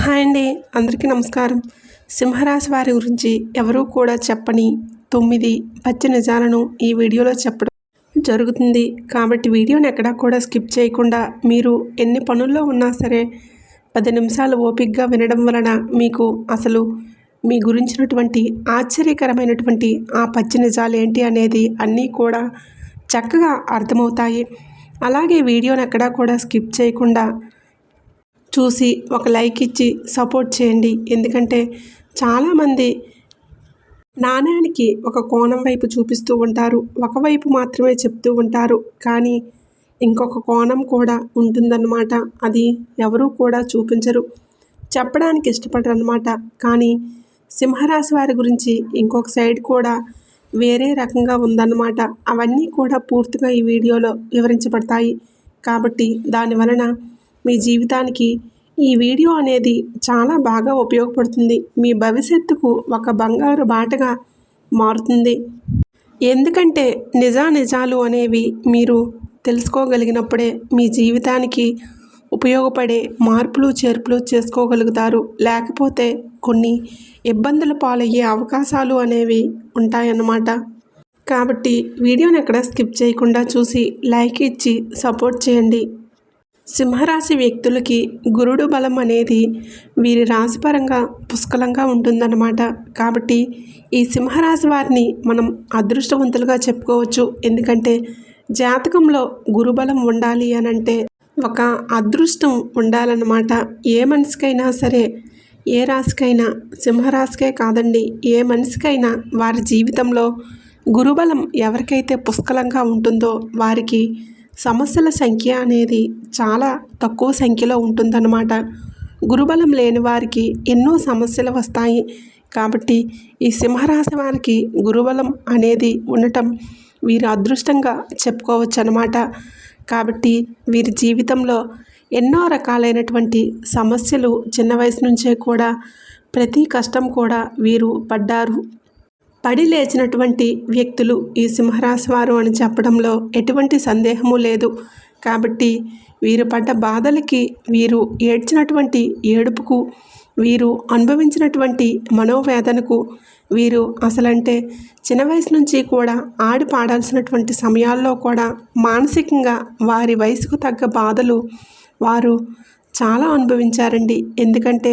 Hi అండి అందరికీ నమస్కారం. సింహరాశి వారి గురించి ఎవరూ కూడా చెప్పని తొమ్మిది పచ్చి నిజాలను ఈ వీడియోలో చెప్పడం జరుగుతుంది. కాబట్టి వీడియోని ఎక్కడా కూడా స్కిప్ చేయకుండా మీరు ఎన్ని పనుల్లో ఉన్నా సరే పది నిమిషాలు ఓపిక్గా వినడం వలన మీకు అసలు మీ గురించినటువంటి ఆశ్చర్యకరమైనటువంటి ఆ పచ్చి నిజాలు ఏంటి అనేది అన్నీ కూడా చక్కగా అర్థమవుతాయి. అలాగే వీడియోని ఎక్కడా కూడా స్కిప్ చేయకుండా చూసి ఒక లైక్ ఇచ్చి సపోర్ట్ చేయండి. ఎందుకంటే చాలామంది నాణ్యానికి ఒక కోణం వైపు చూపిస్తూ ఉంటారు. ఒకవైపు మాత్రమే చెప్తూ ఉంటారు. కానీ ఇంకొక కోణం కూడా ఉంటుందన్నమాట. అది ఎవరూ కూడా చూపించరు. చెప్పడానికి ఇష్టపడరు అనమాట కానీ సింహరాశి వారి గురించి ఇంకొక సైడ్ కూడా వేరే రకంగా ఉందన్నమాట. అవన్నీ కూడా పూర్తిగా ఈ వీడియోలో వివరించబడతాయి. కాబట్టి దాని వలన మీ జీవితానికి ఈ వీడియో అనేది చాలా బాగా ఉపయోగపడుతుంది. మీ భవిష్యత్తుకు ఒక బంగారు బాటగా మారుతుంది. ఎందుకంటే నిజా నిజాలు అనేవి మీరు తెలుసుకోగలిగినప్పుడే మీ జీవితానికి ఉపయోగపడే మార్పులు చేర్పులు చేసుకోగలుగుతారు. లేకపోతే కొన్ని ఇబ్బందుల పాలయ్యే అవకాశాలు అనేవి ఉంటాయన్నమాట. కాబట్టి వీడియోని ఎక్కడ స్కిప్ చేయకుండా చూసి లైక్ ఇచ్చి సపోర్ట్ చేయండి. సింహరాశి వ్యక్తులకి గురుడు బలం అనేది వీరి రాశిపరంగా పుష్కలంగా ఉంటుందన్నమాట. కాబట్టి ఈ సింహరాశి వారిని మనం అదృష్టవంతులుగా చెప్పుకోవచ్చు. ఎందుకంటే జాతకంలో గురుబలం ఉండాలి అని అంటే ఒక అదృష్టం ఉండాలన్నమాట. ఏ మనిషికైనా సరే ఏ రాశికైనా సింహరాశికే కాదండి ఏ మనిషికైనా వారి జీవితంలో గురుబలం ఎవరికైతే పుష్కలంగా ఉంటుందో వారికి సమస్యల సంఖ్య అనేది చాలా తక్కువ సంఖ్యలో ఉంటుందన్నమాట. గురుబలం లేని వారికి ఎన్నో సమస్యలు వస్తాయి. కాబట్టి ఈ సింహరాశి వారికి గురుబలం అనేది ఉండటం వీరు అదృష్టంగా చెప్పుకోవచ్చు అనమాట కాబట్టి వీరి జీవితంలో ఎన్నో రకాలైనటువంటి సమస్యలు చిన్న వయసు నుంచే కూడా ప్రతి కష్టం కూడా వీరు పడ్డారు. పడి లేచినటువంటి వ్యక్తులు ఈ సింహరాశి వారు అని చెప్పడంలో ఎటువంటి సందేహము లేదు. కాబట్టి వీరు పడ్డ బాధలకి వీరు ఏడ్చినటువంటి ఏడుపుకు వీరు అనుభవించినటువంటి మనోవేదనకు వీరు అసలంటే చిన్న వయసు నుంచి కూడా ఆడి పాడాల్సినటువంటి సమయాల్లో కూడా మానసికంగా వారి వయసుకు తగ్గ బాధలు వారు చాలా అనుభవించారండి. ఎందుకంటే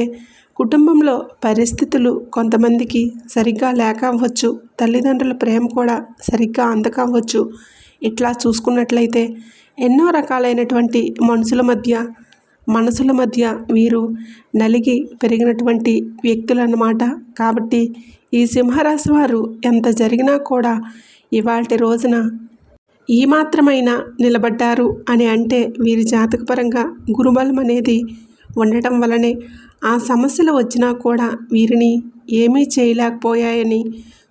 కుటుంబంలో పరిస్థితులు కొంతమందికి సరిగ్గా లేక అవ్వచ్చు. తల్లిదండ్రుల ప్రేమ కూడా సరిగ్గా అందకవ్వచ్చు ఇట్లా చూసుకున్నట్లయితే ఎన్నో రకాలైనటువంటి మనుషుల మధ్య మనసుల మధ్య వీరు నలిగి పెరిగినటువంటి వ్యక్తులు అన్నమాట కాబట్టి ఈ సింహరాశి వారు ఎంత జరిగినా కూడా ఇవాటి రోజున ఈ మాత్రమైనా నిలబడ్డారు అని అంటే వీరి జాతకపరంగా గురుబలం అనేది ఉండటం వలనే ఆ సమస్యలు వచ్చినా కూడా వీరిని ఏమీ చేయలేకపోయాయని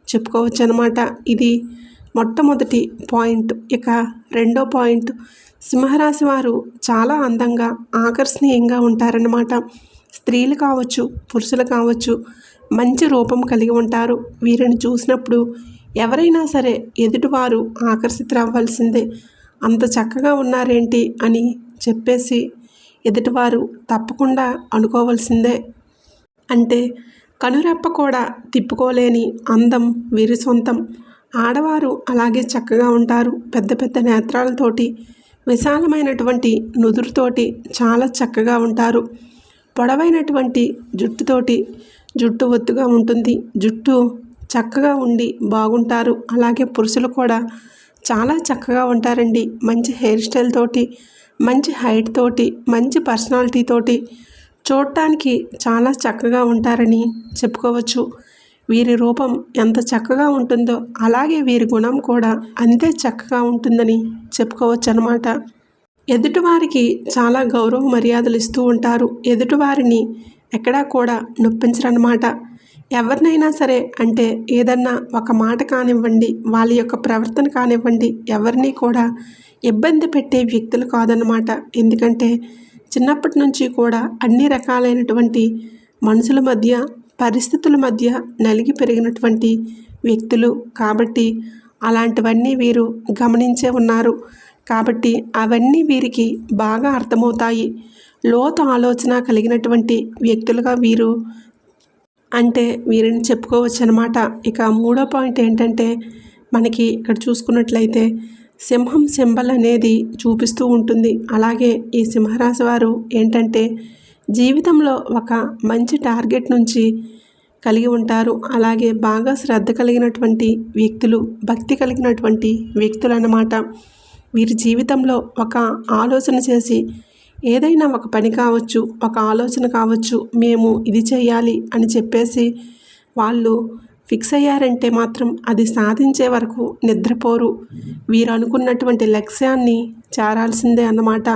చెప్పుకోవచ్చు అనమాట ఇది మొట్టమొదటి పాయింట్. ఇక రెండో పాయింట్. సింహరాశి వారు చాలా అందంగా ఆకర్షణీయంగా ఉంటారన్నమాట. స్త్రీలు కావచ్చు పురుషులు కావచ్చు మంచి రూపం కలిగి ఉంటారు. వీరిని చూసినప్పుడు ఎవరైనా సరే ఎదుటివారు ఆకర్షితులవ్వాల్సిందే అంత చక్కగా ఉన్నారేంటి అని చెప్పేసి ఎదుటివారు తప్పకుండా అనుకోవాల్సిందే. అంటే కనురెప్ప కూడా తిప్పుకోలేని అందం వీరి సొంతం. ఆడవారు అలాగే చక్కగా ఉంటారు. పెద్ద పెద్ద నేత్రాలతోటి విశాలమైనటువంటి నుదురుతోటి చాలా చక్కగా ఉంటారు. పొడవైనటువంటి జుట్టుతోటి జుట్టు ఒత్తుగా ఉంటుంది. జుట్టు చక్కగా ఉండి బాగుంటారు. అలాగే పురుషులు కూడా చాలా చక్కగా ఉంటారండి. మంచి హెయిర్ స్టైల్ తోటి మంచి హైట్ తోటి మంచి పర్సనాలిటీ తోటి చూడటానికి చాలా చక్కగా ఉంటారని చెప్పుకోవచ్చు. వీరి రూపం ఎంత చక్కగా ఉంటుందో అలాగే వీరి గుణం కూడా అంతే చక్కగా ఉంటుందని చెప్పుకోవచ్చు అనమాట ఎదుటివారికి చాలా గౌరవ మర్యాదలు ఇస్తూ ఉంటారు. ఎదుటివారిని ఎక్కడా కూడా నొప్పించరనమాట ఎవరినైనా సరే అంటే ఏదన్నా ఒక మాట కానివ్వండి వాళ్ళ యొక్క ప్రవర్తన కానివ్వండి ఎవరిని కూడా ఇబ్బంది పెట్టే వ్యక్తులు కాదన్నమాట. ఎందుకంటే చిన్నప్పటి నుంచి కూడా అన్ని రకాలైనటువంటి మనుషుల మధ్య పరిస్థితుల మధ్య నలిగి పెరిగినటువంటి వ్యక్తులు. కాబట్టి అలాంటివన్నీ వీరు గమనించే ఉన్నారు. కాబట్టి అవన్నీ వీరికి బాగా అర్థమవుతాయి. లోతు ఆలోచన కలిగినటువంటి వ్యక్తులుగా వీరు అంటే వీరిని చెప్పుకోవచ్చు అనమాట ఇక మూడో పాయింట్ ఏంటంటే మనకి ఇక్కడ చూసుకున్నట్లయితే సింహం సింబల్ అనేది చూపిస్తూ ఉంటుంది. అలాగే ఈ సింహరాశి వారు ఏంటంటే జీవితంలో ఒక మంచి టార్గెట్ నుంచి కలిగి ఉంటారు. అలాగే బాగా శ్రద్ధ కలిగినటువంటి వ్యక్తులు భక్తి కలిగినటువంటి వ్యక్తులు అన్నమాట వీరి జీవితంలో ఒక ఆలోచన చేసి ఏదైనా ఒక పని కావచ్చు ఒక ఆలోచన కావచ్చు మేము ఇది చేయాలి అని చెప్పేసి వాళ్ళు ఫిక్స్ అయ్యారంటే మాత్రం అది సాధించే వరకు నిద్రపోరు. వీరు అనుకున్నటువంటి లక్ష్యాన్ని చేరాల్సిందే అన్నమాట.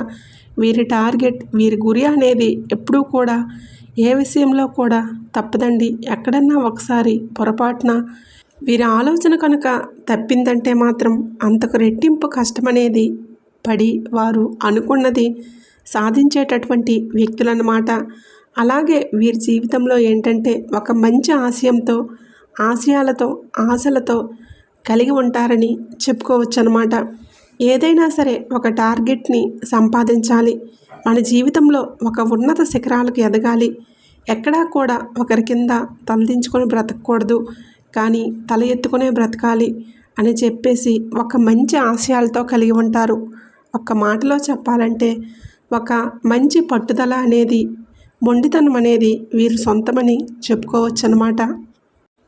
వీరి టార్గెట్ వీరి గురి అనేది ఎప్పుడూ కూడా ఏ విషయంలో కూడా తప్పదండి. ఎక్కడన్నా ఒకసారి పొరపాటున వీరి ఆలోచన కనుక తప్పిందంటే మాత్రం అంతకు రెట్టింపు కష్టమనేది పడి వారు అనుకున్నది సాధించేటటువంటి వ్యక్తులన్నమాట. అలాగే వీరి జీవితంలో ఏంటంటే ఒక మంచి ఆశయంతో ఆశయాలతో ఆశలతో కలిగి ఉంటారని చెప్పుకోవచ్చు అనమాట ఏదైనా సరే ఒక టార్గెట్ని సంపాదించాలి. మన జీవితంలో ఒక ఉన్నత శిఖరాలకు ఎదగాలి. ఎక్కడా కూడా ఒకరి కింద తలదించుకొని బ్రతకూడదు. కానీ తల ఎత్తుకునే బ్రతకాలి అని చెప్పేసి ఒక మంచి ఆశయాలతో కలిగి ఉంటారు. ఒక్క మాటలో చెప్పాలంటే ఒక మంచి పట్టుదల అనేది మొండితనం అనేది వీరు సొంతమని చెప్పుకోవచ్చనమాట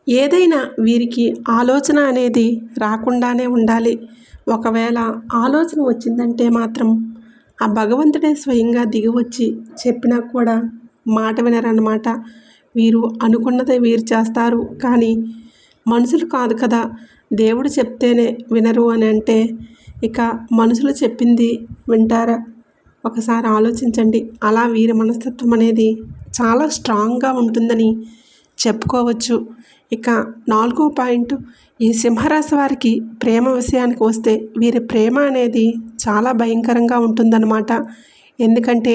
ఏదైనా వీరికి ఆలోచన అనేది రాకుండానే ఉండాలి. ఒకవేళ ఆలోచన వచ్చిందంటే మాత్రం ఆ భగవంతుడే స్వయంగా దిగివచ్చి చెప్పినా కూడా మాట వినరన్నమాట. వీరు అనుకున్నదే వీరు చేస్తారు. కానీ మనుషులు కాదు కదా. దేవుడు చెప్తేనే వినరు అని అంటే ఇక మనుషులు చెప్పింది వింటారా? ఒకసారి ఆలోచించండి. అలా వీరి మనస్తత్వం అనేది చాలా స్ట్రాంగ్గా ఉంటుందని చెప్పుకోవచ్చు. ఇక నాలుగో పాయింట్ ఈ సింహరాశి వారికి ప్రేమ విషయానికి వస్తే వీరి ప్రేమ అనేది చాలా భయంకరంగా ఉంటుందన్నమాట. ఎందుకంటే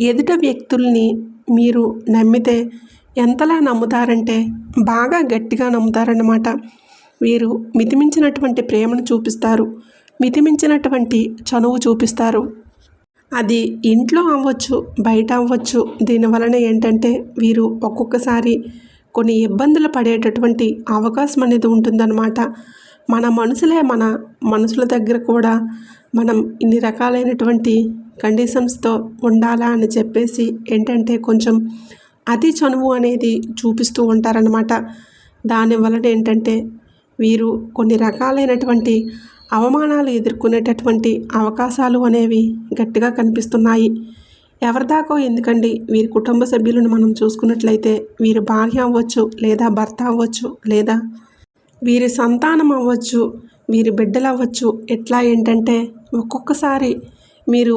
ఎదుట వ్యక్తుల్ని మీరు నమ్మితే ఎంతలా నమ్ముతారంటే బాగా గట్టిగా నమ్ముతారన్నమాట. వీరు మితిమించినటువంటి ప్రేమను చూపిస్తారు. మితిమించినటువంటి చనువు చూపిస్తారు. అది ఇంట్లో అవ్వచ్చు బయట అవ్వచ్చు. దీనివలన ఏంటంటే వీరు ఒక్కొక్కసారి కొన్ని ఇబ్బందులు పడేటటువంటి అవకాశం అనేది ఉంటుందన్నమాట. మన మనసులే మన మనసుల దగ్గర కూడా మనం ఇన్ని రకాలైనటువంటి కండిషన్స్తో ఉండాలా అని చెప్పేసి ఏంటంటే కొంచెం అతి చనువు అనేది చూపిస్తూ ఉంటారనమాట దానివలన ఏంటంటే వీరు కొన్ని రకాలైనటువంటి అవమానాలు ఎదుర్కొనేటటువంటి అవకాశాలు అనేవి గట్టిగా కనిపిస్తున్నాయి. ఎవరిదాకో ఎందుకండి? వీరి కుటుంబ సభ్యులను మనం చూసుకున్నట్లయితే వీరి భార్య అవ్వచ్చు లేదా భర్త అవ్వచ్చు లేదా వీరి సంతానం అవ్వచ్చు వీరి బిడ్డలు అవ్వచ్చు. ఎట్లా ఏంటంటే ఒక్కొక్కసారి మీరు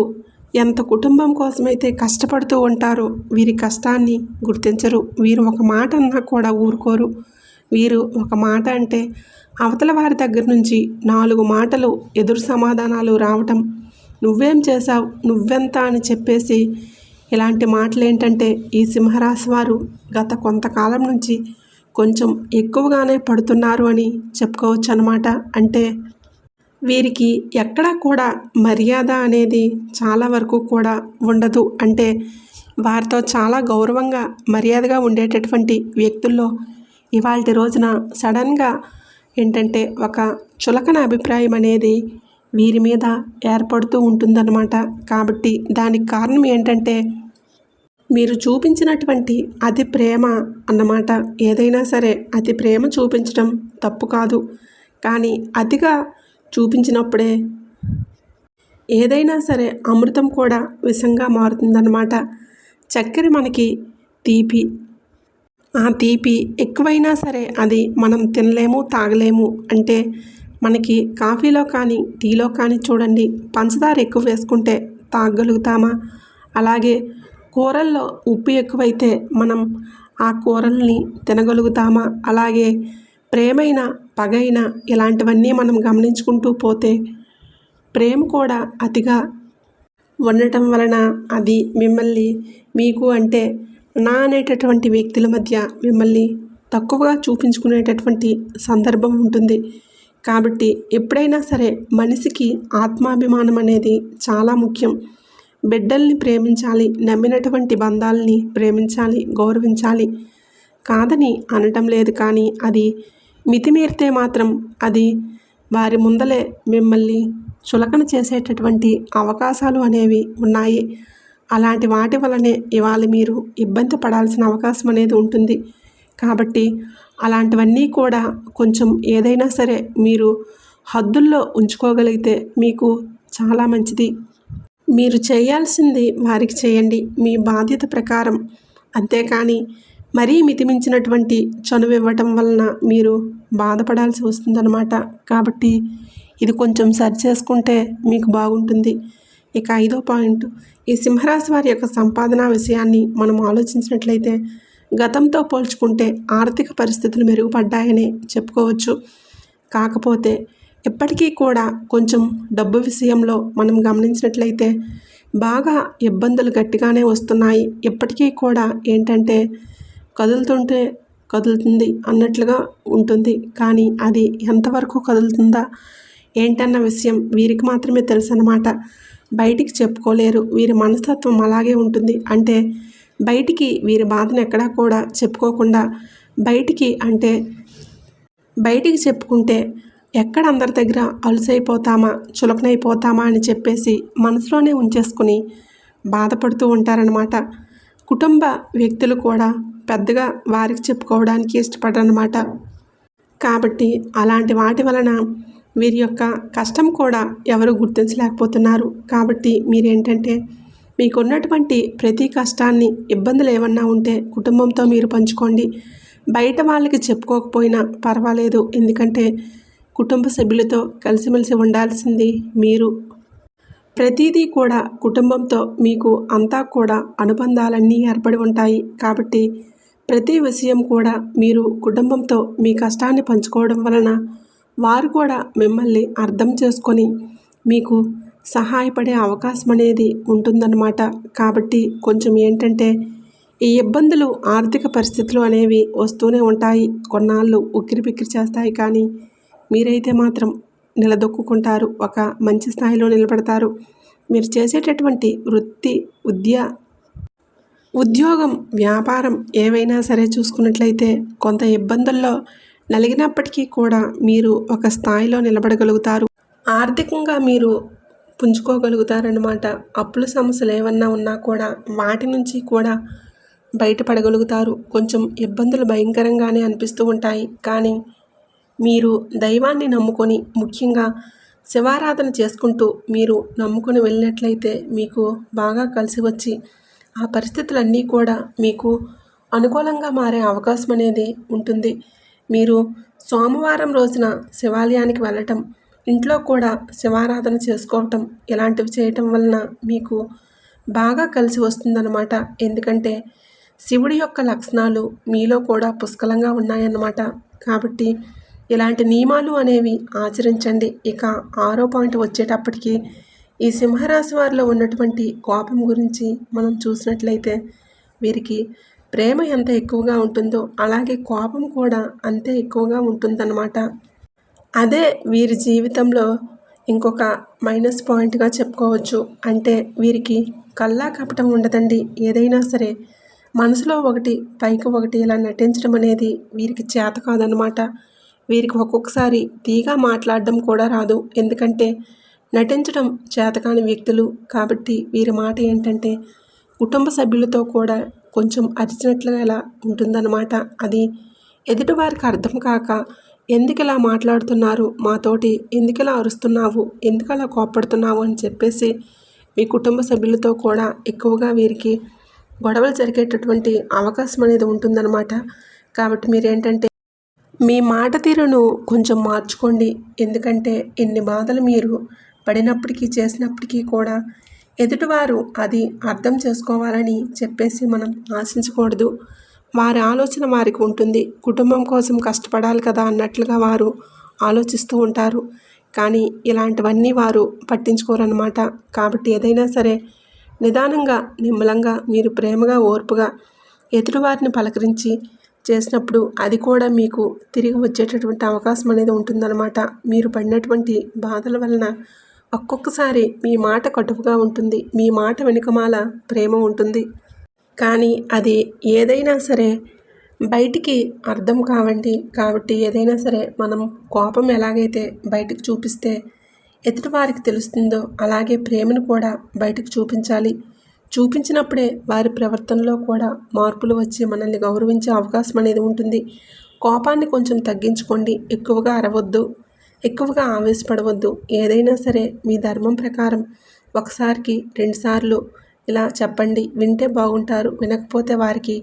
ఎంత కుటుంబం కోసమైతే కష్టపడుతూ ఉంటారో వీరి కష్టాన్ని గుర్తించరు. వీరు ఒక మాట అన్నా కూడా ఊరుకోరు. వీరు ఒక మాట అంటే అవతల వారి దగ్గర నుంచి నాలుగు మాటలు ఎదురు సమాధానాలు రావటం నువ్వేం చేశావు? నువ్వెంత అని చెప్పేసి ఇలాంటి మాటలు ఏంటంటే ఈ సింహరాశి వారు గత కొంతకాలం నుంచి కొంచెం ఎక్కువగానే పడుతున్నారు అని చెప్పుకోవచ్చు అనమాట అంటే వీరికి ఎక్కడా కూడా మర్యాద అనేది చాలా వరకు కూడా ఉండదు. అంటే వారితో చాలా గౌరవంగా మర్యాదగా ఉండేటటువంటి వ్యక్తుల్లో ఇవాళ రోజున సడన్గా ఏంటంటే ఒక చులకన అభిప్రాయం అనేది వీరి మీద ఏర్పడుతూ ఉంటుందన్నమాట. కాబట్టి దానికి కారణం ఏంటంటే మీరు చూపించినటువంటి అతి ప్రేమ అన్నమాట. ఏదైనా సరే అతి ప్రేమ చూపించడం తప్పు కాదు. కానీ అతిగా చూపించినప్పుడే ఏదైనా సరే అమృతం కూడా విషంగా మారుతుందన్నమాట. చక్కెర మనకి తీపి. ఆ తీపి ఎక్కువైనా సరే అది మనం తినలేము తాగలేము అంటే మనకి కాఫీలో కానీ టీలో కానీ చూడండి పంచదార ఎక్కువ వేసుకుంటే తాగలుగుతామా? అలాగే కూరల్లో ఉప్పు ఎక్కువైతే మనం ఆ కూరల్ని తినగలుగుతామా? అలాగే ప్రేమైన పగైన ఇలాంటివన్నీ మనం గమనించుకుంటూ పోతే ప్రేమ కూడా అతిగా ఉండటం వలన అది మిమ్మల్ని మీకు అంటే నా అనేటటువంటి వ్యక్తుల మధ్య మిమ్మల్ని తక్కువగా చూపించుకునేటటువంటి సందర్భం ఉంటుంది. కాబట్టి ఎప్పుడైనా సరే మనిషికి ఆత్మాభిమానం అనేది చాలా ముఖ్యం. బిడ్డల్ని ప్రేమించాలి నమ్మినటువంటి బంధాలని ప్రేమించాలి గౌరవించాలి. కాదని అనటం లేదు కానీ అది మితిమీరితే మాత్రం అది వారి ముందలే మిమ్మల్ని చులకన చేసేటటువంటి అవకాశాలు అనేవి ఉన్నాయి. అలాంటి వాటి వలనే ఇవాళ మీరు ఇబ్బంది పడాల్సిన అవకాశం అనేది ఉంటుంది. కాబట్టి అలాంటివన్నీ కూడా కొంచెం ఏదైనా సరే మీరు హద్దుల్లో ఉంచుకోగలిగితే మీకు చాలా మంచిది. మీరు చేయాల్సింది వారికి చేయండి. మీ బాధ్యత ప్రకారం. అంతేకాని మరీ మితిమించినటువంటి చనువు ఇవ్వటం వలన మీరు బాధపడాల్సి వస్తుందన్నమాట. కాబట్టి ఇది కొంచెం సరి చేసుకుంటే మీకు బాగుంటుంది. ఇక ఐదో పాయింట్. ఈ సింహరాశి వారి యొక్క సంపాదన విషయాన్ని మనం ఆలోచించినట్లయితే గతంతో పోల్చుకుంటే ఆర్థిక పరిస్థితులు మెరుగుపడ్డాయని చెప్పుకోవచ్చు. కాకపోతే ఇప్పటికీ కూడా కొంచెం డబ్బు విషయంలో మనం గమనించినట్లయితే బాగా ఇబ్బందులు గట్టిగానే వస్తున్నాయి. ఇప్పటికీ కూడా ఏంటంటే కదులుతుంటే కదులుతుంది అన్నట్లుగా ఉంటుంది. కానీ అది ఎంతవరకు కదులుతుందా ఏంటన్న విషయం వీరికి మాత్రమే తెలుసు అన్నమాట బయటికి చెప్పుకోలేరు. వీరి మనస్తత్వం అలాగే ఉంటుంది. అంటే బయటికి వీరి బాధను ఎక్కడా కూడా చెప్పుకోకుండా బయటికి అంటే బయటికి చెప్పుకుంటే ఎక్కడ అందరి దగ్గర అలుసైపోతామా చులకనైపోతామా అని చెప్పేసి మనసులోనే ఉంచేసుకుని బాధపడుతూ ఉంటారనమాట కుటుంబ వ్యక్తులు కూడా పెద్దగా వారికి చెప్పుకోవడానికి ఇష్టపడరనమాట కాబట్టి అలాంటి వాటి వలన వీరి యొక్క కష్టం కూడా ఎవరు గుర్తించలేకపోతున్నారు. కాబట్టి మీరేంటంటే మీకున్నటువంటి ప్రతి కష్టాన్ని ఇబ్బందులు ఏమన్నా ఉంటే కుటుంబంతో మీరు పంచుకోండి. బయట వాళ్ళకి చెప్పుకోకపోయినా పర్వాలేదు. ఎందుకంటే కుటుంబ సభ్యులతో కలిసిమెలిసి ఉండాల్సింది మీరు. ప్రతిదీ కూడా కుటుంబంతో మీకు అంతా కూడా అనుబంధాలన్నీ ఏర్పడి ఉంటాయి. కాబట్టి ప్రతి విషయం కూడా మీరు కుటుంబంతో మీ కష్టాన్ని పంచుకోవడం వలన వారు కూడా మిమ్మల్ని అర్థం చేసుకొని మీకు సహాయపడే అవకాశం అనేది ఉంటుందన్నమాట. కాబట్టి కొంచెం ఏంటంటే ఈ ఇబ్బందులు ఆర్థిక పరిస్థితులు అనేవి వస్తూనే ఉంటాయి. కొన్నాళ్ళు ఉక్కిరి బిక్కిరి చేస్తాయి కానీ మీరైతే మాత్రం నిలదొక్కుంటారు ఒక మంచి స్థాయిలో నిలబడతారు. మీరు చేసేటటువంటి వృత్తి ఉద్య ఉద్యోగం వ్యాపారం ఏవైనా సరే చూసుకున్నట్లయితే కొంత ఇబ్బందుల్లో నలిగినప్పటికీ కూడా మీరు ఒక స్థాయిలో నిలబడగలుగుతారు. ఆర్థికంగా మీరు పుంజుకోగలుగుతారనమాట అప్పుల సమస్యలు ఏమన్నా ఉన్నా కూడా వాటి నుంచి కూడా బయటపడగలుగుతారు. కొంచెం ఇబ్బందులు భయంకరంగానే అనిపిస్తూ ఉంటాయి. కానీ మీరు దైవాన్ని నమ్ముకొని ముఖ్యంగా శివారాధన చేసుకుంటూ మీరు నమ్ముకొని వెళ్ళినట్లయితే మీకు బాగా కలిసి వచ్చి ఆ పరిస్థితులన్నీ కూడా మీకు అనుకూలంగా మారే అవకాశం అనేది ఉంటుంది. మీరు సోమవారం రోజున శివాలయానికి వెళ్ళటం ఇంట్లో కూడా శివారాధన చేసుకోవటం ఇలాంటివి చేయటం వలన మీకు బాగా కలిసి వస్తుందన్నమాట. ఎందుకంటే శివుడి యొక్క లక్షణాలు మీలో కూడా పుష్కలంగా ఉన్నాయన్నమాట. కాబట్టి ఇలాంటి నియమాలు అనేవి ఆచరించండి. ఇక ఆరో పాయింట్ వచ్చేటప్పటికి ఈ సింహరాశి వారిలో ఉన్నటువంటి కోపం గురించి మనం చూసినట్లయితే వీరికి ప్రేమ ఎంత ఎక్కువగా ఉంటుందో అలాగే కోపం కూడా అంతే ఎక్కువగా ఉంటుందన్నమాట. అదే వీరి జీవితంలో ఇంకొక మైనస్ పాయింట్గా చెప్పుకోవచ్చు. అంటే వీరికి కల్లా కపటం ఉండదండి. ఏదైనా సరే మనసులో ఒకటి పైకి ఒకటి ఇలా నటించడం అనేది వీరికి చేత కాదనమాట వీరికి ఒక్కొక్కసారి తీగా మాట్లాడడం కూడా రాదు. ఎందుకంటే నటించడం చేతకాని వ్యక్తులు కాబట్టి వీరి మాట ఏంటంటే కుటుంబ సభ్యులతో కూడా కొంచెం అరిచినట్లుగా ఇలా ఉంటుందన్నమాట. అది ఎదుటివారికి అర్థం కాక ఎందుకు ఇలా మాట్లాడుతున్నారు? మాతోటి ఎందుకు ఇలా అరుస్తున్నావు? ఎందుకు అలా కోప్పడుతున్నావు? అని చెప్పేసి మీ కుటుంబ సభ్యులతో కూడా ఎక్కువగా వీరికి గొడవలు జరిగేటటువంటి అవకాశం అనేది ఉంటుందన్నమాట. కాబట్టి మీరేంటంటే మీ మాట తీరును కొంచెం మార్చుకోండి. ఎందుకంటే ఎన్ని బాధలు మీరు పడినప్పటికీ చేసినప్పటికీ కూడా ఎదుటివారు అది అర్థం చేసుకోవాలని చెప్పేసి మనం ఆశించకూడదు. వారి ఆలోచన వారికి ఉంటుంది. కుటుంబం కోసం కష్టపడాలి కదా అన్నట్లుగా వారు ఆలోచిస్తూ ఉంటారు. కానీ ఇలాంటివన్నీ వారు పట్టించుకోరన్నమాట. కాబట్టి ఏదైనా సరే నిదానంగా నిమ్మలంగా మీరు ప్రేమగా ఓర్పుగా ఎదుటివారిని పలకరించి చేసినప్పుడు అది కూడా మీకు తిరిగి వచ్చేటటువంటి అవకాశం అనేది ఉంటుందన్నమాట. మీరు పడినటువంటి బాధల వలన ఒక్కొక్కసారి మీ మాట కటువుగా ఉంటుంది. మీ మాట వెనుకమాల ప్రేమ ఉంటుంది. కానీ అది ఏదైనా సరే బయటికి అర్థం కావండి. కాబట్టి ఏదైనా సరే మనం కోపం ఎలాగైతే బయటికి చూపిస్తే ఎదుటి వారికి తెలుస్తుందో అలాగే ప్రేమను కూడా బయటకు చూపించాలి. చూపించినప్పుడే వారి ప్రవర్తనలో కూడా మార్పులు వచ్చి మనల్ని గౌరవించే అవకాశం అనేది ఉంటుంది. కోపాన్ని కొంచెం తగ్గించుకోండి. ఎక్కువగా అరవద్దు. ఎక్కువగా ఆవేశపడవద్దు. ఏదైనా సరే మీ ధర్మం ప్రకారం ఒకసారికి రెండుసార్లు ఇలా చెప్పండి వింటే బాగుంటారు వినకపోతే వారికి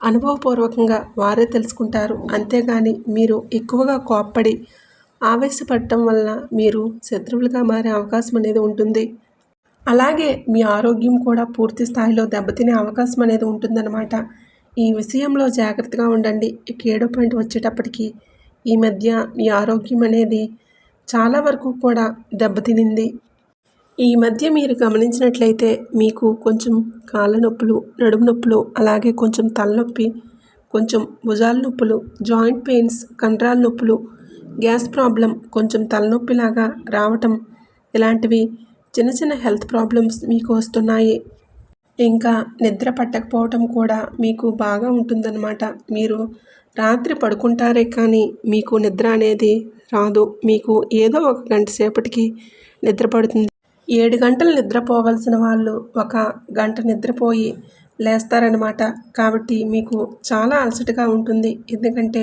అనుభవపూర్వకంగా వారే తెలుసుకుంటారు. అంతేగాని మీరు ఎక్కువగా కోప్పడి ఆవేశపడటం వలన మీరు శత్రువులుగా మారే అవకాశం అనేది ఉంటుంది. అలాగే మీ ఆరోగ్యం కూడా పూర్తి స్థాయిలో దెబ్బతినే అవకాశం అనేది ఉంటుందన్నమాట. ఈ విషయంలో జాగ్రత్తగా ఉండండి. ఇక ఏడో పాయింట్ వచ్చేటప్పటికి ఈ మధ్య మీ ఆరోగ్యం అనేది చాలా వరకు కూడా దెబ్బతినింది. ఈ మధ్య మీరు గమనించినట్లయితే మీకు కొంచెం కాళ్ళ నొప్పులు నడుము నొప్పులు అలాగే కొంచెం తలనొప్పి కొంచెం భుజాల నొప్పులు జాయింట్ పెయిన్స్ కండరాల నొప్పులు గ్యాస్ ప్రాబ్లం కొంచెం తలనొప్పిలాగా రావటం ఇలాంటివి చిన్న చిన్న హెల్త్ ప్రాబ్లమ్స్ మీకు వస్తున్నాయి. ఇంకా నిద్ర పట్టకపోవటం కూడా మీకు బాగా ఉంటుందన్నమాట. మీరు రాత్రి పడుకుంటారే కానీ మీకు నిద్ర అనేది రాదు. మీకు ఏదో ఒక గంట సేపటికి నిద్ర పడుతుంది. ఏడు గంటలు నిద్రపోవలసిన వాళ్ళు ఒక గంట నిద్రపోయి లేస్తారనమాట కాబట్టి మీకు చాలా అలసటగా ఉంటుంది. ఎందుకంటే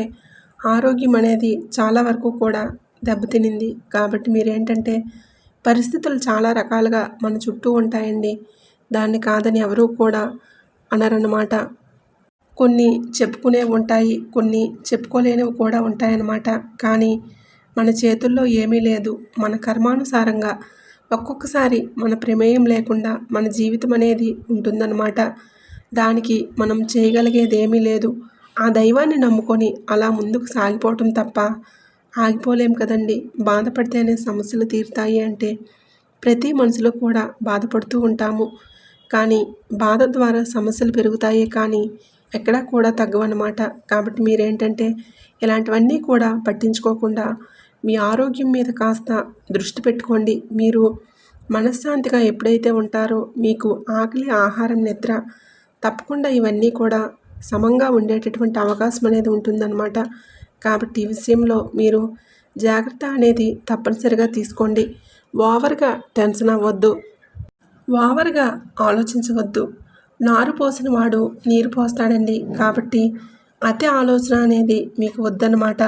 ఆరోగ్యం అనేది చాలా వరకు కూడా దెబ్బతినింది. కాబట్టి మీరేంటంటే పరిస్థితులు చాలా రకాలుగా మన చుట్టూ ఉంటాయండి. దాన్ని కాదని ఎవరూ కూడా అనరన్నమాట. కొన్ని చెప్పుకునేవి ఉంటాయి కొన్ని చెప్పుకోలేనివి కూడా ఉంటాయన్నమాట. కానీ మన చేతుల్లో ఏమీ లేదు. మన కర్మానుసారంగా ఒక్కొక్కసారి మన ప్రమేయం లేకుండా మన జీవితం అనేది ఉంటుందన్నమాట. దానికి మనం చేయగలిగేది ఏమీ లేదు. ఆ దైవాన్ని నమ్ముకొని అలా ముందుకు సాగిపోవటం తప్ప ఆగిపోలేం కదండి. బాధపడితేనే సమస్యలు తీరుతాయి అంటే ప్రతి మనసులో కూడా బాధపడుతూ ఉంటాము. కానీ బాధ ద్వారా సమస్యలు పెరుగుతాయే కానీ ఎక్కడా కూడా తగ్గవన్నమాట. కాబట్టి మీరేంటంటే ఇలాంటివన్నీ కూడా పట్టించుకోకుండా మీ ఆరోగ్యం మీద కాస్త దృష్టి పెట్టుకోండి. మీరు మనశ్శాంతిగా ఎప్పుడైతే ఉంటారో మీకు ఆకలి ఆహారం నిద్ర తప్పకుండా ఇవన్నీ కూడా సమంగా ఉండేటటువంటి అవకాశం అనేది ఉంటుందన్నమాట. కాబట్టి ఈ విషయంలో మీరు జాగ్రత్త అనేది తప్పనిసరిగా తీసుకోండి. ఓవర్గా టెన్షన్ అవ్వద్దు. ఓవర్గా ఆలోచించవద్దు. నారు పోసిన వాడు నీరు పోస్తాడండి. కాబట్టి అతి ఆలోచన అనేది మీకు వద్దన్నమాట.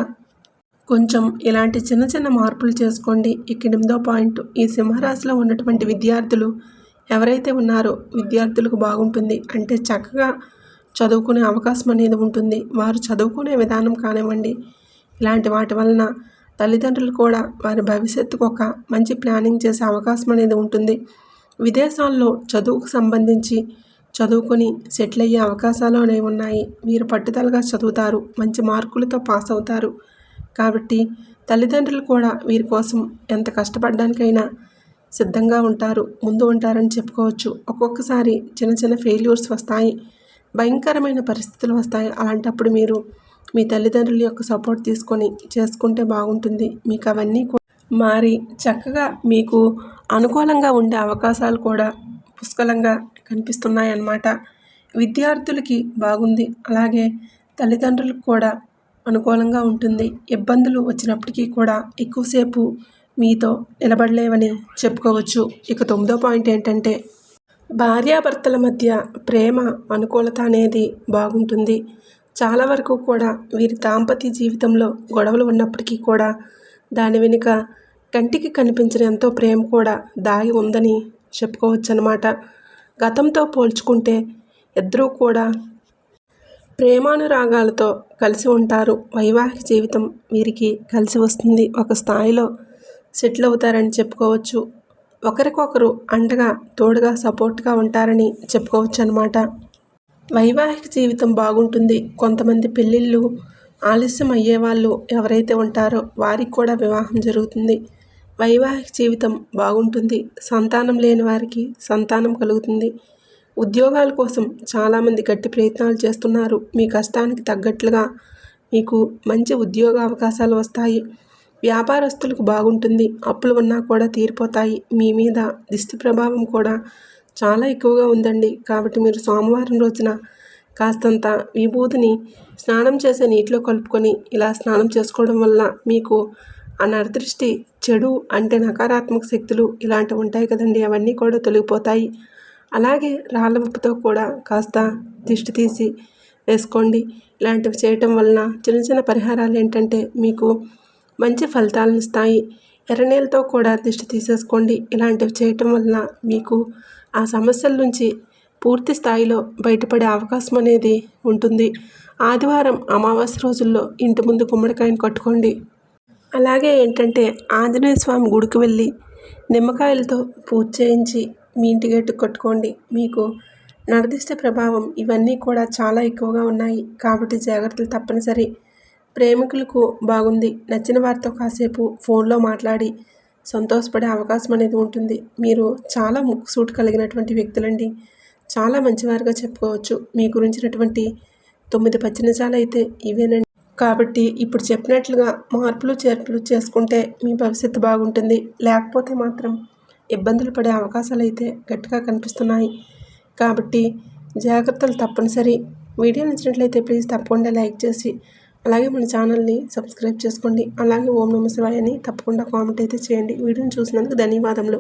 కొంచెం ఇలాంటి చిన్న చిన్న మార్పులు చేసుకోండి. ఇక ఎనిమిదో పాయింట్. ఈ సింహరాశిలో ఉన్నటువంటి విద్యార్థులు ఎవరైతే ఉన్నారో విద్యార్థులకు బాగుంటుంది. అంటే చక్కగా చదువుకునే అవకాశం అనేది ఉంటుంది. వారు చదువుకునే విధానం కానివ్వండి ఇలాంటి వాటి వలన తల్లిదండ్రులు కూడా వారి భవిష్యత్తుకు ఒక మంచి ప్లానింగ్ చేసే అవకాశం అనేది ఉంటుంది. విదేశాల్లో చదువుకు సంబంధించి చదువుకొని సెటిల్ అయ్యే అవకాశాలు అనేవి ఉన్నాయి. మీరు పట్టుదలగా చదువుతారు మంచి మార్కులతో పాస్ అవుతారు. కాబట్టి తల్లిదండ్రులు కూడా వీరి కోసం ఎంత కష్టపడడానికైనా సిద్ధంగా ఉంటారు ముందు ఉంటారని చెప్పుకోవచ్చు. ఒక్కొక్కసారి చిన్న చిన్న ఫెయిల్యూర్స్ వస్తాయి భయంకరమైన పరిస్థితులు వస్తాయి. అలాంటప్పుడు మీరు మీ తల్లిదండ్రుల యొక్క సపోర్ట్ తీసుకొని చేసుకుంటే బాగుంటుంది. మీకు అవన్నీ మారి చక్కగా మీకు అనుకూలంగా ఉండే అవకాశాలు కూడా పుష్కలంగా కనిపిస్తున్నాయి అన్నమాట విద్యార్థులకి బాగుంది. అలాగే తల్లిదండ్రులకు కూడా అనుకూలంగా ఉంటుంది. ఇబ్బందులు వచ్చినప్పటికీ కూడా ఎక్కువసేపు మీతో నిలబడలేవని చెప్పుకోవచ్చు. ఇక తొమ్మిదో పాయింట్ ఏంటంటే భార్యాభర్తల మధ్య ప్రేమ అనుకూలత అనేది బాగుంటుంది. చాలా వరకు కూడా వీరి దాంపత్య జీవితంలో గొడవలు ఉన్నప్పటికీ కూడా దాని వెనుక కంటికి కనిపించిన ఎంతో ప్రేమ కూడా దాగి ఉందని చెప్పుకోవచ్చు అనమాట గతంతో పోల్చుకుంటే ఇద్దరూ కూడా ప్రేమానురాగాలతో కలిసి ఉంటారు. వైవాహిక జీవితం వీరికి కలిసి వస్తుంది. ఒక స్థాయిలో సెటిల్ అవుతారని చెప్పుకోవచ్చు. ఒకరికొకరు అండగా తోడుగా సపోర్ట్గా ఉంటారని చెప్పుకోవచ్చు అనమాట వైవాహిక జీవితం బాగుంటుంది. కొంతమంది పెళ్ళిళ్ళు ఆలస్యం అయ్యే వాళ్ళు ఎవరైతే ఉంటారో వారికి కూడా వివాహం జరుగుతుంది. వైవాహిక జీవితం బాగుంటుంది. సంతానం లేని వారికి సంతానం కలుగుతుంది. ఉద్యోగాల కోసం చాలామంది గట్టి ప్రయత్నాలు చేస్తున్నారు. మీ కష్టానికి తగ్గట్లుగా మీకు మంచి ఉద్యోగ అవకాశాలు వస్తాయి. వ్యాపారస్తులకు బాగుంటుంది. అప్పులు ఉన్నా కూడా తీరిపోతాయి. మీ మీద దిష్టి ప్రభావం కూడా చాలా ఎక్కువగా ఉందండి. కాబట్టి మీరు సోమవారం రోజున కాస్తంత విభూతిని స్నానం చేసే నీటిలో కలుపుకొని ఇలా స్నానం చేసుకోవడం వల్ల మీకు అనర్దృష్టి చెడు అంటే నకారాత్మక శక్తులు ఇలాంటివి ఉంటాయి కదండి. అవన్నీ కూడా తొలగిపోతాయి. అలాగే రాళ్ళ ఉప్పుతో కూడా కాస్త దిష్టి తీసి వేసుకోండి. ఇలాంటివి చేయటం వలన చిన్న చిన్న పరిహారాలు ఏంటంటే మీకు మంచి ఫలితాలను ఇస్తాయి. ఎర్రనీళ్ళతో కూడా దిష్టి తీసేసుకోండి. ఇలాంటివి చేయటం వలన మీకు ఆ సమస్యల నుంచి పూర్తి స్థాయిలో బయటపడే అవకాశం అనేది ఉంటుంది. ఆదివారం అమావాస్య రోజుల్లో ఇంటి ముందు గుమ్మడికాయను కట్టుకోండి. అలాగే ఏంటంటే ఆంజనేయ స్వామి గుడికి వెళ్ళి నిమ్మకాయలతో పూజ చేయించి మీ ఇంటి గేటు కట్టుకోండి. మీకు నరదిష్ట ప్రభావం ఇవన్నీ కూడా చాలా ఎక్కువగా ఉన్నాయి. కాబట్టి జాగ్రత్తలు తప్పనిసరి. ప్రేమికులకు బాగుంది. నచ్చిన వారితో కాసేపు ఫోన్లో మాట్లాడి సంతోషపడే అవకాశం అనేది ఉంటుంది. మీరు చాలా ముక్కుసూటు కలిగినటువంటి వ్యక్తులండి. చాలా మంచివారుగా చెప్పుకోవచ్చు. మీ గురించినటువంటి తొమ్మిది పచ్చనిజాలు అయితే ఇవేనండి. కాబట్టి ఇప్పుడు చెప్పినట్లుగా మార్పులు చేర్పులు చేసుకుంటే మీ భవిష్యత్తు బాగుంటుంది. లేకపోతే మాత్రం ఇబ్బందులు పడే అవకాశాలు అయితే గట్టిగా కనిపిస్తున్నాయి. కాబట్టి జాగ్రత్తలు తప్పనిసరి. వీడియో నచ్చినట్లయితే ప్లీజ్ తప్పకుండా లైక్ చేసి అలాగే మన ఛానల్ని సబ్స్క్రైబ్ చేసుకోండి. అలాగే ఓం నమ శివాయని తప్పకుండా కామెంట్ అయితే చేయండి. వీడియోని చూసినందుకు ధన్యవాదములు.